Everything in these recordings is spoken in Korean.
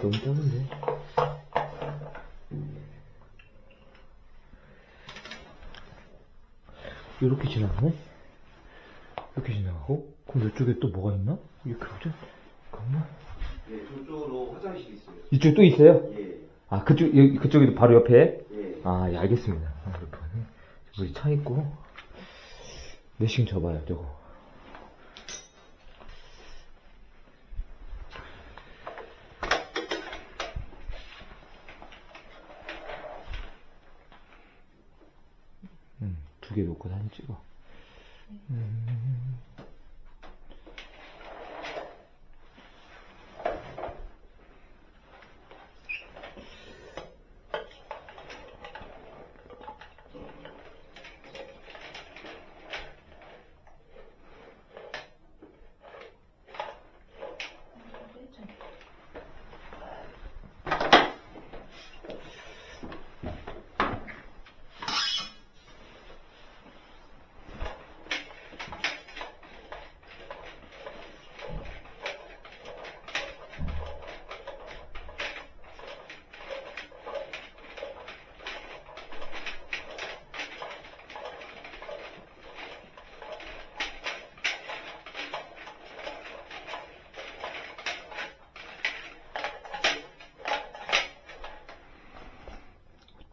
너무 작은데. 이렇게 지나가네? 이렇게 지나가고? 그럼 이쪽에 또 뭐가 있나? 이렇게 보자. 잠깐만. 네, 저쪽으로 화장실 있어요. 이쪽 또 있어요? 예, 아, 그쪽, 여기, 그쪽에도 바로 옆에? 예. 아, 예, 알겠습니다. 아, 이렇게 하네. 여기 차 있고. 내싱 줘봐요, 저거. 음, 두개 놓고 사진 찍어. 음.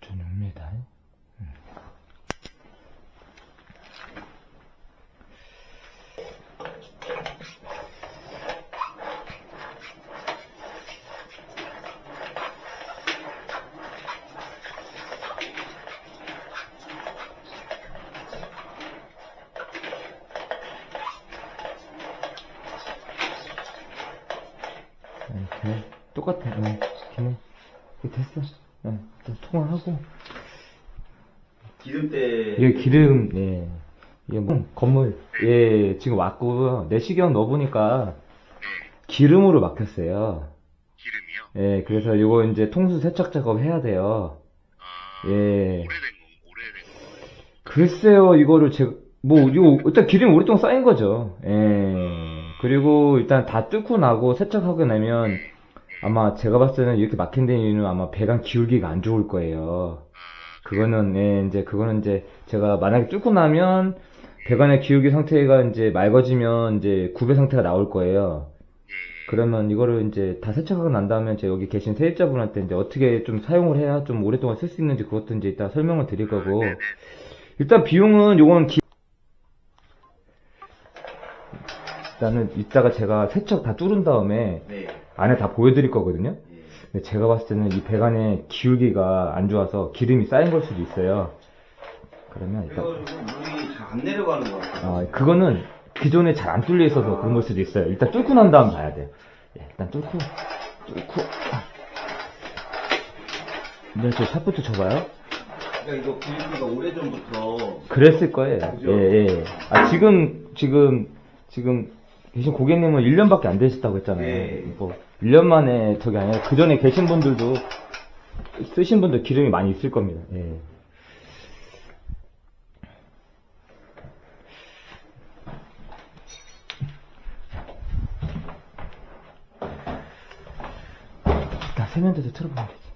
전용입니다. 이렇게 똑같아. 응. 이거 됐어. 응. 일단 통화하고. 기름때. 이게 기름, 예. 이게 뭐, 건물, 예, 지금 왔고, 내시경 넣어보니까 기름으로 막혔어요. 기름이요? 예, 그래서 이거 이제 통수 세척 작업 해야 돼요. 아, 예. 오래된 거, 오래된 거. 글쎄요, 이거를 제가, 뭐, 이거, 일단 기름이 오랫동안 쌓인 거죠. 예. 그리고 일단 다 뚫고 나고 세척하고 나면 아마 제가 봤을 때는 이렇게 막힌 데 이유는 아마 배관 기울기가 안 좋을 거예요. 그거는, 예, 이제, 그거는 이제 제가 만약에 뚫고 나면 배관의 기울기 상태가 이제 맑아지면 이제 구배 상태가 나올 거예요. 그러면 이거를 이제 다 세척하고 난 다음에 제 여기 계신 세입자분한테 이제 어떻게 좀 사용을 해야 좀 오랫동안 쓸 수 있는지 그것도 이제 이따 설명을 드릴 거고. 일단 비용은 요건 기... 일단은 이따가 제가 세척 다 뚫은 다음에 네. 안에 다 보여드릴 거거든요. 예. 근데 제가 봤을 때는 이 배관의 기울기가 안 좋아서 기름이 쌓인 걸 수도 있어요. 그러면 일단 그래가지고 물이 잘 안 내려가는 것 같아요. 아, 그거는 기존에 잘 안 뚫려 있어서 그런 걸 수도 있어요. 일단 뚫고 난 다음 봐야 돼요. 예, 일단 뚫고 뚫고 아. 네, 저 샷부터 쳐봐요. 그러니까 이거 기름기가 오래전부터. 그랬을 거예요. 그죠? 예, 예. 아, 지금, 지금, 지금, 계신 고객님은 1년밖에 안 되셨다고 했잖아요. 예. 뭐, 1년 만에 저기 아니라 그 전에 계신 분들도, 쓰신 분들 기름이 많이 있을 겁니다. 예. 일단 세면대도 틀어보면 되지.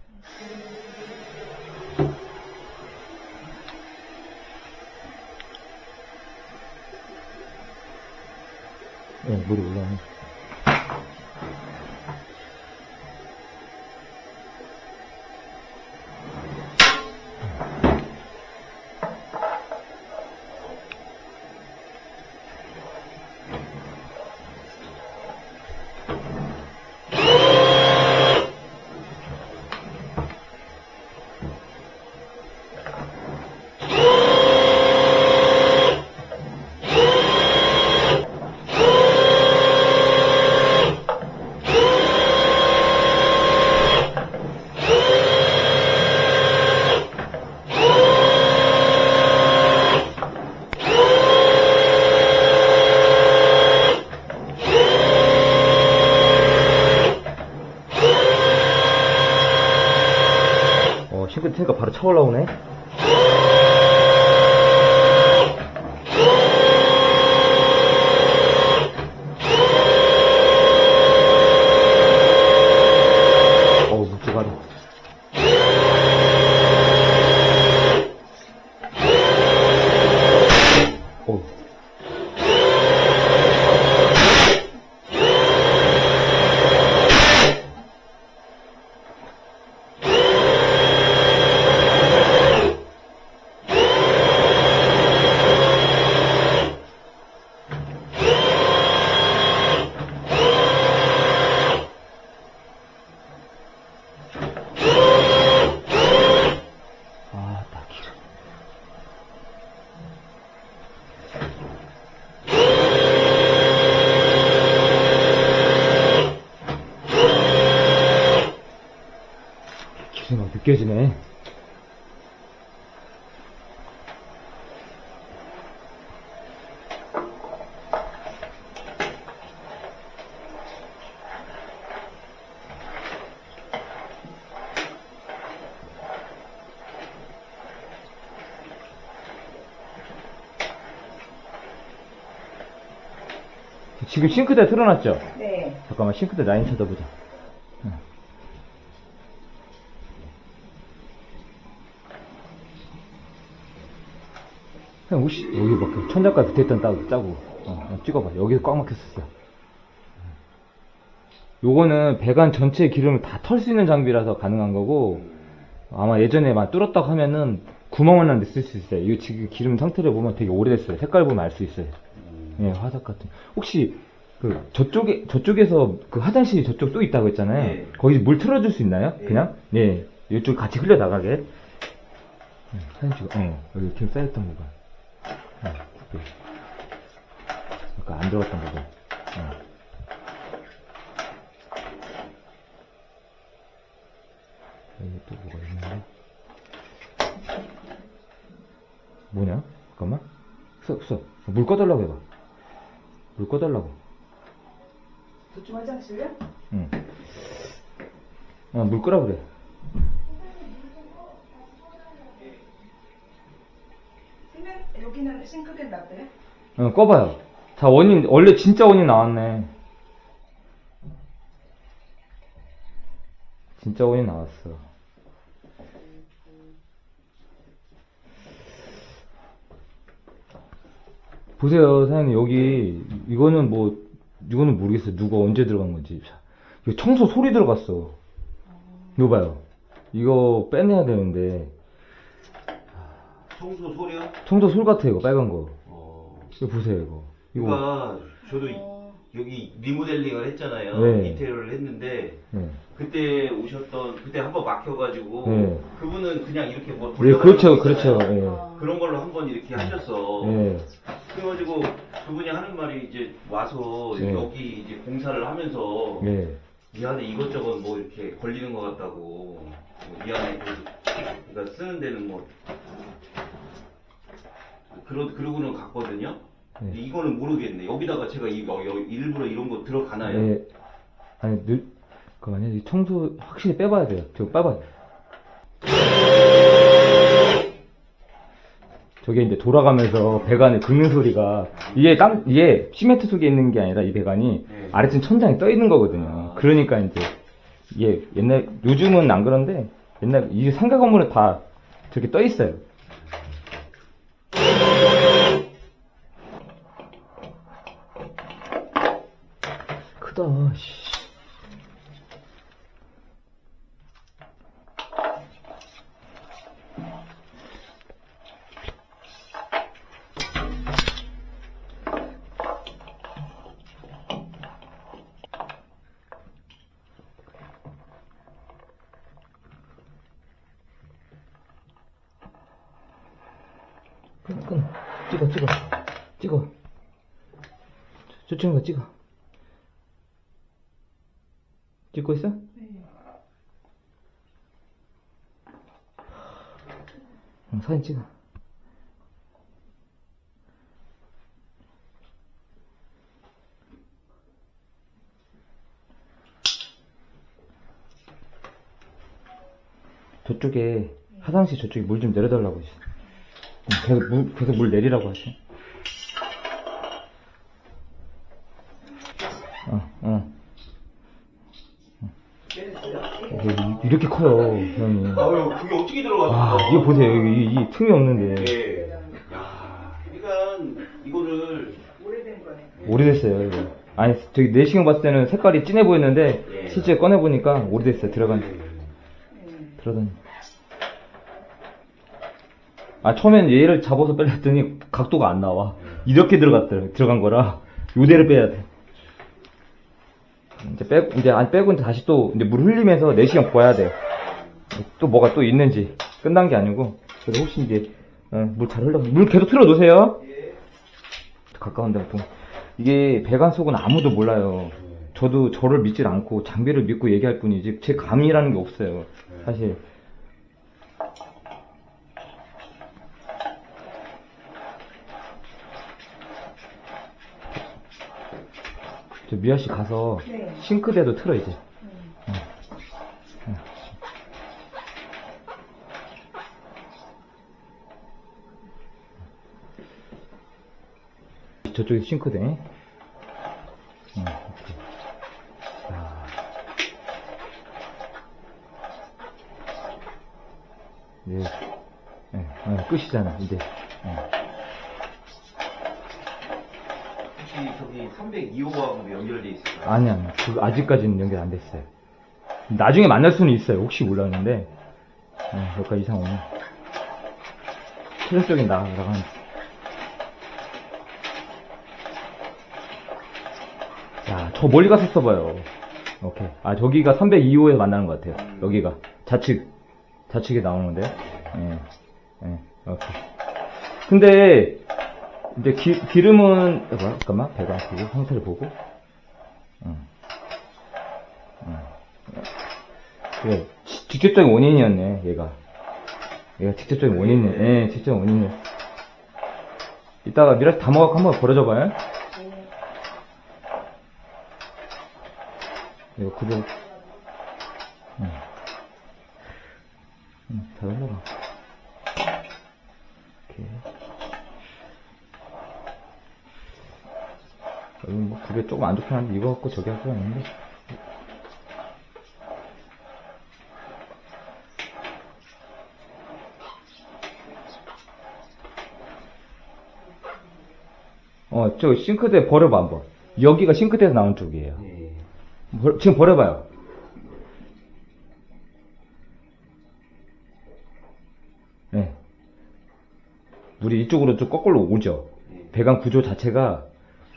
예, 물이 올 我懂 느껴지네. 지금 싱크대 틀어놨죠? 네. 잠깐만 싱크대 라인 찾아보자. 그냥 혹시 여기 막 천장가 밑에 있던 따고 짜고 어, 어, 찍어봐. 여기서 꽉 막혔었어. 요거는 배관 전체 기름을 다 털 수 있는 장비라서 가능한 거고 아마 예전에 막 뚫었다고 하면은 구멍을 난데쓸수 있어요. 이 지금 기름 상태를 보면 되게 오래됐어요. 색깔 보면 알 수 있어요. 예, 화석 같은. 혹시 그 저쪽에 저쪽에서 그 화장실이 저쪽 또 있다고 했잖아요. 네. 거기 물 틀어줄 수 있나요? 네. 그냥? 네. 이쪽 같이 흘려 나가게. 네, 사진 찍어. 어, 여기 기름 쌓였던 부분. 어, 여기. 아까 안 들어갔던 부분. 어. 여기 또 뭐가 있는데? 뭐냐? 잠깐만. 써, 써. 물 꺼달라고 해봐. 물 꺼달라고. 저쪽 화장실요? 응. 어, 물 끄라 그래. 세면 여기는 싱크대 놔둬요? 어, 꺼봐요. 자, 원인, 원래 진짜 원인 나왔네. 진짜 원인 나왔어. 보세요, 사장님, 여기, 이거는 뭐, 이거는 모르겠어요. 누가 언제 들어간 건지. 자, 이거 청소 소리 들어갔어. 이거 봐요. 이거 빼내야 되는데, 청소 소리요? 청소 솔 같아, 이거, 빨간 거. 어. 이거 보세요, 이거. 이거. 그러니까 저도 이- 어, 여기 리모델링을 했잖아요. 네. 인테리어를 했는데 네. 그때 오셨던 그때 한번 막혀가지고 네. 그분은 그냥 이렇게 뭐 예, 돌려가지고 그렇죠, 있잖아요. 그렇죠. 예. 어. 그런 걸로 한번 이렇게 하셨어. 예. 그래가지고 그분이 하는 말이 이제 와서 네. 여기 이제 공사를 하면서 예. 이 안에 이것저것 뭐 이렇게 걸리는 것 같다고 뭐이 안에 그- 그러니까 쓰는 데는 뭐 그러 그러고는 갔거든요. 네. 이거는 모르겠네. 여기다가 제가 이거 여- 일부러 이런 거 들어가나요? 예. 아니, 늘, 그만요. 이 청소 확실히 빼봐야 돼요. 저거 빼봐요. 저게 이제 돌아가면서 배관을 긁는 소리가, 이게 땅, 이게 시멘트 속에 있는 게 아니라 이 배관이 네. 아래층 천장에 떠 있는 거거든요. 아. 그러니까 이제, 이게 옛날, 요즘은 안 그런데, 옛날, 이 상가 건물은 다 저렇게 떠 있어요. 크다, 씨. 끊어, 끊어. 찍어, 찍어. 찍어. 저, 저 친구가 찍어. 찍고 있어? 네. 응, 사진 찍어. 저쪽에 화장실 저쪽에 물 좀 내려달라고 했어. 응, 계속 물 계속 물 내리라고 하시. 어, 어. 이렇게 커요. 아유, 그게 어떻게 들어갔어? 아, 이거 보세요. 여기 이, 이 틈이 없는데. 예. 야, 그러니까 이거를 오래된 거네. 오래됐어요, 이거. 아니, 저기 내시경 봤을 때는 색깔이 진해 보였는데, 예. 실제 꺼내보니까 오래됐어요, 들어간, 음. 들어간. 아, 처음엔 얘를 잡아서 빼렸더니 각도가 안 나와. 이렇게 들어갔더라, 들어간 거라. 요대로 빼야 돼. 이제 빼, 이제 안 빼고 이제 다시 또, 이제 물 흘리면서 내시경 봐야 돼요. 또 뭐가 또 있는지. 끝난 게 아니고. 그래서 혹시 이제, 어, 물잘 흘러, 물 계속 틀어 놓으세요. 가까운 데 보통 이게 배관 속은 아무도 몰라요. 저도 저를 믿질 않고 장비를 믿고 얘기할 뿐이지 제 감이라는 게 없어요. 사실. 저 미아 씨 가서 네. 싱크대도 틀어 이제. 저쪽에 싱크대. 응, 오케이. 자. 네. 네, 어, 끝이잖아, 이제. 어. 혹시 저기 302호하고 연결돼 있을까요? 아니, 아니. 그 아직까지는 연결 안 됐어요. 나중에 만날 수는 있어요. 혹시 몰랐는데. 어, 여기까지 이상 오면. 최종적인 나가라고 하는. 야, 저 멀리 가서 써봐요. 오케이. 아, 저기가 302호에 만나는 것 같아요. 여기가. 좌측. 좌측에 나오는 건데. 예. 예. 오케이. 근데, 이제 기, 기름은, 어, 뭐야? 잠깐만. 배관 보고, 상태를 보고. 응. 응. 그래. 지- 직접적인 원인이었네, 얘가. 얘가 직접적인 원인이네. 예, 직접적인 원인이네. 이따가 미라시 다 먹고 한번 버려줘 봐요. 네. 이거 구조. 응. 응, 잘 올라가. 오케 이. 여기 뭐 구조 조금 안 좋긴 한데 이거 갖고 저기 할 수가 있는데. 어, 저 싱크대 버려봐 한번. 여기가 싱크대에서 나온 쪽이에요. 네. 벌- 지금 버려봐요. 네. 물이 이쪽으로 좀 거꾸로 오죠. 배관 구조 자체가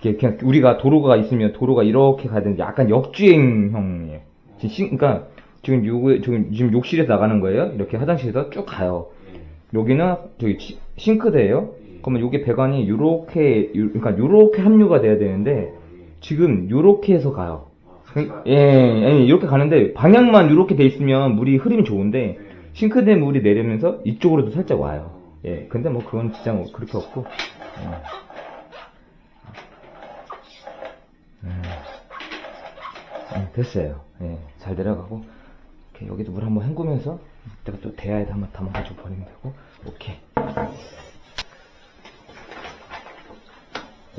이게 그냥 우리가 도로가 있으면 도로가 이렇게 가야 되는데 약간 역주행형이에요. 지금 싱- 그러니까 지금 요 지금 지금 욕실에서 나가는 거예요. 이렇게 화장실에서 쭉 가요. 네. 여기는 저기 시- 싱크대예요. 그러면 요게 배관이 요렇게 요- 그러니까 요렇게 합류가 돼야 되는데 지금 요렇게 해서 가요. 그- 예, 예, 이렇게 가는데 방향만 이렇게 돼 있으면 물이 흐름이 좋은데 싱크대 물이 내리면서 이쪽으로도 살짝 와요. 예, 근데 뭐 그건 지장 그렇게 없고. 예. 음. 예, 됐어요. 예, 잘 내려가고 이렇게 여기도 물 한번 헹구면서 내가 또 대야에 한번 담아가지고 버리면 되고. 오케이.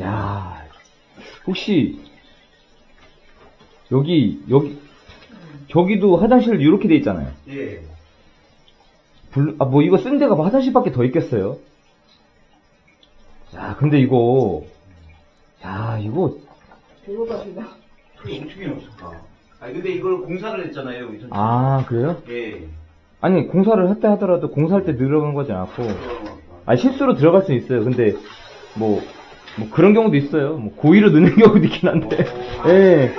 야, 혹시 여기 여기 저기도 화장실 이렇게 돼 있잖아요. 예. 블루, 아, 뭐, 이거 쓴 데가 뭐 화장실밖에 더 있겠어요? 야, 근데 이거, 야, 이거, 배고파시다. 엄청 나셨다. 아니 근데 이걸 공사를 했잖아요. 여기 전체. 아, 그래요? 예. 아니, 공사를 했다 하더라도 공사할 때 들어간 거지 않고, 아니, 실수로 들어갈 수 있어요. 근데, 뭐, 뭐, 그런 경우도 있어요. 뭐, 고의로 넣는 경우도 있긴 한데, 예.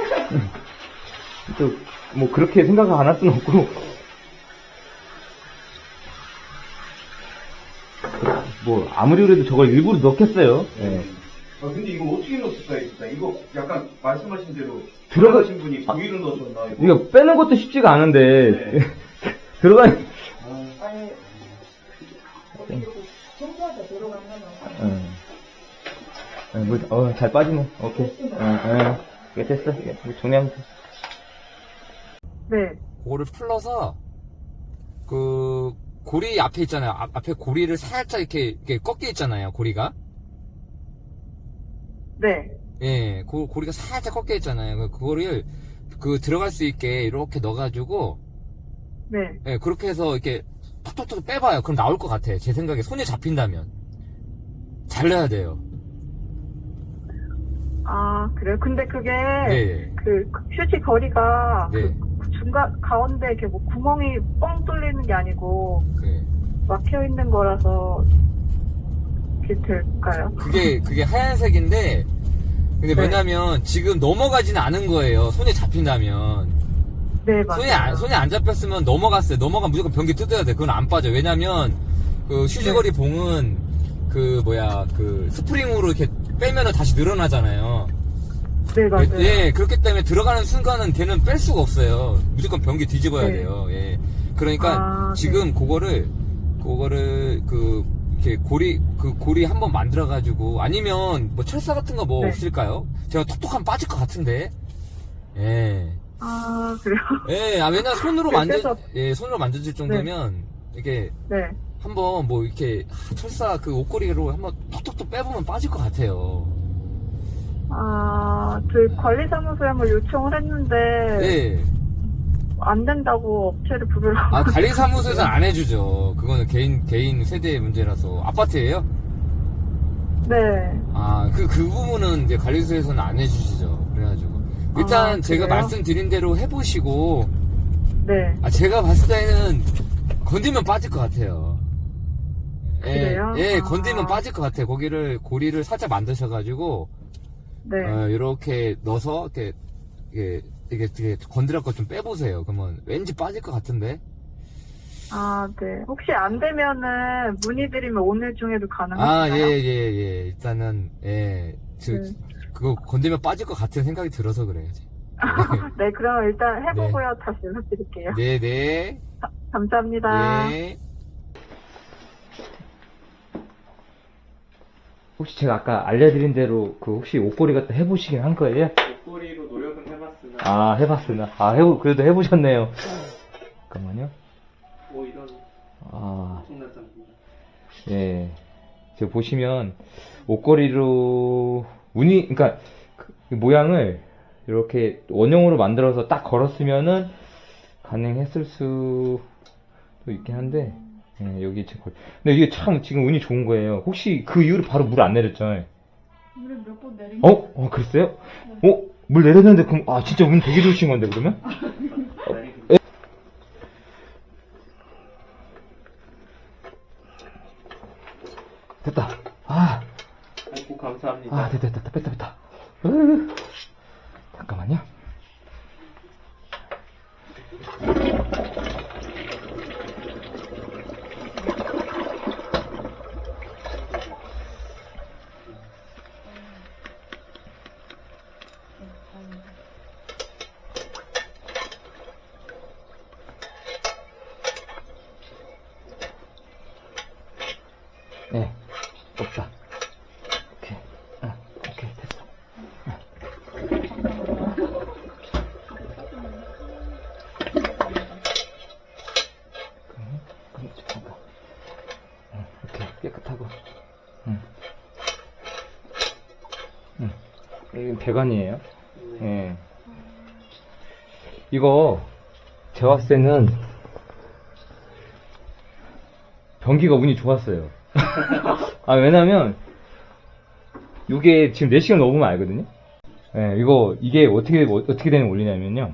또, 뭐, 그렇게 생각 안할 수는 없고, 뭐, 아무리 그래도 저걸 일부러 넣겠어요. 예. 아 근데 이거 어떻게 넣었을까 했다. 이거 약간 말씀하신 대로 들어가- 들어가신 분이 고의로 넣으셨나 이거. 이거 빼는 것도 쉽지가 않은데 네. 들어가 아니, 거기 청소하다 들어가면 응. 응, 뭐, 어, 잘 빠지네. 오케이. 응, 응. 이게 됐어. 이게 뭐 정리하면 돼. 네. 그거를 풀러서 그 고리 앞에 있잖아요. 앞, 앞에 고리를 살짝 이렇게, 이렇게 꺾여 있잖아요. 고리가. 네. 예, 그 고리가 살짝 꺾여 있잖아요. 그- 그거를 그 들어갈 수 있게 이렇게 넣어가지고 네. 예, 그렇게 해서 이렇게 톡톡톡 빼봐요. 그럼 나올 것 같아. 제 생각에 손에 잡힌다면 잘 넣어야 돼요. 아, 그래요? 근데 그게, 네, 그, 휴지 거리가, 네, 그 중간, 가운데 이렇게 뭐 구멍이 뻥 뚫리는 게 아니고, 네. 막혀 있는 거라서, 될까요? 그게 그게 하얀색인데 근데 네. 왜냐면 지금 넘어가지는 않은 거예요. 손에 잡힌다면. 네, 맞아요. 손이 안, 손이 안 잡혔으면 넘어갔어요. 넘어가면 무조건 변기 뜯어야 돼. 그건 안 빠져. 왜냐면, 그, 휴지거리 봉은, 그 뭐야 그 스프링으로 이렇게 빼면은 다시 늘어나잖아요. 네, 맞아요. 예, 그렇기 때문에 들어가는 순간은 걔는 뺄 수가 없어요. 무조건 변기 뒤집어야 네. 돼요. 예. 그러니까 아, 지금 그거를 그거를 그 이렇게 고리 그 고리 한번 만들어 가지고 아니면 뭐 철사 같은 거 뭐 네. 없을까요? 제가 톡톡하면 빠질 것 같은데. 예. 아, 그래요? 예, 아, 왜냐 손으로 네, 만져 그래서- 예, 손으로 만져질 정도면 이게 네. 한번 뭐 이렇게 철사 그 옷걸이로 한번 톡톡톡 빼보면 빠질 것 같아요. 아, 저희 관리사무소에 한번 요청을 했는데, 예. 안 된다고 업체를 부르라고. 아, 관리사무소에서는 안 해주죠. 그거는 개인, 개인 세대의 문제라서. 아파트예요 네. 아, 그, 그 부분은 이제 관리소에서는 안 해주시죠. 그래가지고. 일단 아, 제가 그래요? 말씀드린 대로 해보시고, 네. 아, 제가 봤을 때는 건들면 빠질 것 같아요. 예, 그래요? 예, 아. 건들면 빠질 것 같아요. 거기를, 고리를 살짝 만드셔가지고, 네. 어, 이렇게 넣어서, 이렇게, 이게, 이게, 건드릴 거좀 빼보세요. 그러면 왠지 빠질 것 같은데? 아, 네. 혹시 안 되면은 문의드리면 오늘 중에도 가능한가요? 아, 예, 예, 예. 일단은, 예. 저, 네. 그거 건들면 빠질 것 같은 생각이 들어서 그래요. 네, 그럼 일단 해보고요. 다시 연락드릴게요. 네, 네. 감사합니다. 네. 혹시 제가 아까 알려드린 대로 그 혹시 옷걸이 갖다 해보시긴 한 거예요? 목걸이로 노력은 해봤으나 아 해봤으나 아 해보 그래도 해보셨네요. 잠깐만요. 뭐 이런 아 예. 지금 보시면 옷걸이로 무늬 그러니까 그 모양을 이렇게 원형으로 만들어서 딱 걸었으면은 가능했을 수도 있긴 한데 예, 여기 제 걸. 근데 이게 참 지금 운이 좋은 거예요. 혹시 그 이후로 바로 물 안 내렸죠? 물에 몇번 내린 어? 어 그랬어요? 어? 물 내렸는데 그럼 아 진짜 운 되게 좋으신 건데 그러면? 됐다. 아. 아이고 감사합니다 아, 됐다, 됐다, 뺐다, 뺐다. 으, 잠깐만요. 네, 없다. 오케이, 어, 오케이, 됐어. 그럼 잠깐만. 응, 이렇게 깨끗하고. 응. 응. 이건 배관이에요. 예. 이거, 제가 봤을 때는, 변기가 운이 좋았어요. 아, 왜냐면, 이게 지금 4시간 넘으면 알거든요? 예, 이거, 이게 어떻게, 어떻게 되는 원리냐면요.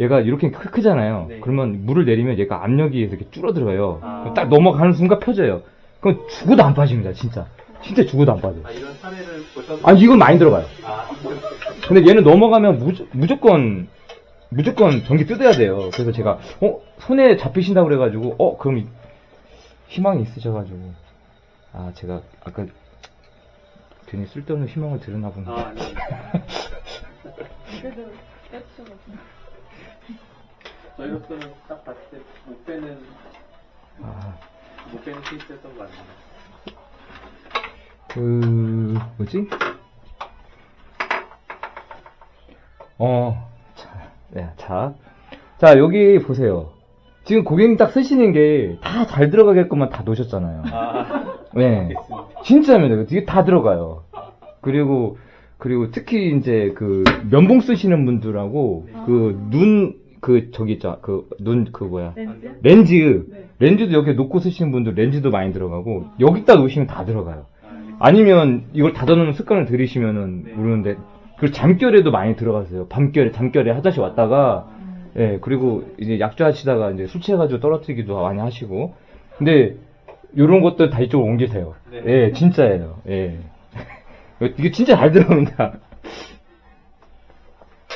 얘가 이렇게 크, 크잖아요. 네. 그러면 물을 내리면 얘가 압력이 이렇게 줄어들어요. 아. 딱 넘어가는 순간 펴져요. 그럼 죽어도 안 빠집니다, 진짜. 진짜 죽어도 안 빠져요. 아 이런 사례를 벌써 아, 이건 많이 들어가요. 아, 근데 얘는 넘어가면 무조, 무조건, 무조건 전기 뜯어야 돼요. 그래서 제가, 어, 손에 잡히신다고 그래가지고, 어, 그럼 이- 희망이 있으셔가지고. 아, 제가 아까 괜히 쓸데없는 희망을 들었나 보네. 아 아니 그래도 떼주셔가지고. 저희로서는 딱 봤을 때 못 빼는 아, 못 빼는 케이스였던 것 같네요 그, 뭐지? 어, 자, 네, 자. 자, 여기 보세요. 지금 고객님 딱 쓰시는 게 다 잘 들어가게끔만 다 놓으셨잖아요. 아 네. 알겠습니다 진짜입니다. 이게 다 들어가요. 그리고, 그리고 특히 이제 그 면봉 쓰시는 분들하고 그 눈, 그 저기 있죠. 그 눈, 그 뭐야. 렌즈? 렌즈. 네. 렌즈도 여기 놓고 쓰시는 분들 렌즈도 많이 들어가고 여기다 놓으시면 다 들어가요. 아. 아니면 이걸 닫아놓는 습관을 들이시면은 네. 모르는데 그리고 잠결에도 많이 들어가세요. 밤결에 잠결에 화장실 왔다가 음. 예 그리고 이제 약주 하시다가 이제 술 취해가지고 떨어뜨리기도 많이 하시고 근데 요런 것들 다 이쪽으로 옮기세요. 네. 예 진짜예요. 예 이게 진짜 잘 들어옵니다.